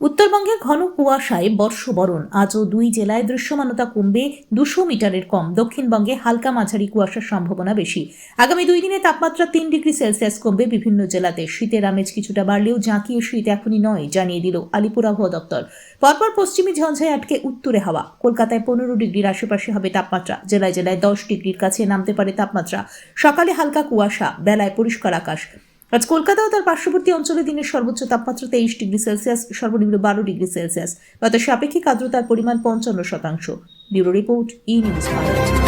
উত্তরবঙ্গে ঘন কুয়াশায় বর্ষবরণ। আজও দুই জেলায় দৃশ্যমানতা কমবে দুশো মিটারের কম। দক্ষিণবঙ্গে হালকা মাঝারি কুয়াশার সম্ভাবনা বেশি। আগামী দুই দিনে তাপমাত্রা তিন ডিগ্রি সেলসিয়াস কমবে বিভিন্ন জেলাতে। শীতের আমেজ কিছুটা বাড়লেও জাঁকিয়ে শীত এখনই নয়, জানিয়ে দিল আলিপুর আবহাওয়া দপ্তর। পরপর পশ্চিমী ঝঞ্ঝায় আটকে উত্তরে হাওয়া। কলকাতায় পনেরো ডিগ্রির আশেপাশে হবে তাপমাত্রা। জেলায় জেলায় দশ ডিগ্রির কাছে নামতে পারে তাপমাত্রা। সকালে হালকা কুয়াশা, বেলায় পরিষ্কার আকাশ। আজ কলকাতা ও তার পার্শ্ববর্তী অঞ্চলে দিনের সর্বোচ্চ তাপমাত্রা তেইশ ডিগ্রি সেলসিয়াস, সর্বনিম্ন বারো ডিগ্রি সেলসিয়াস। বাতাসে আপেক্ষিক আর্দ্রতার পরিমাণ পঞ্চান্ন শতাংশ। Bureau report, E news Bharat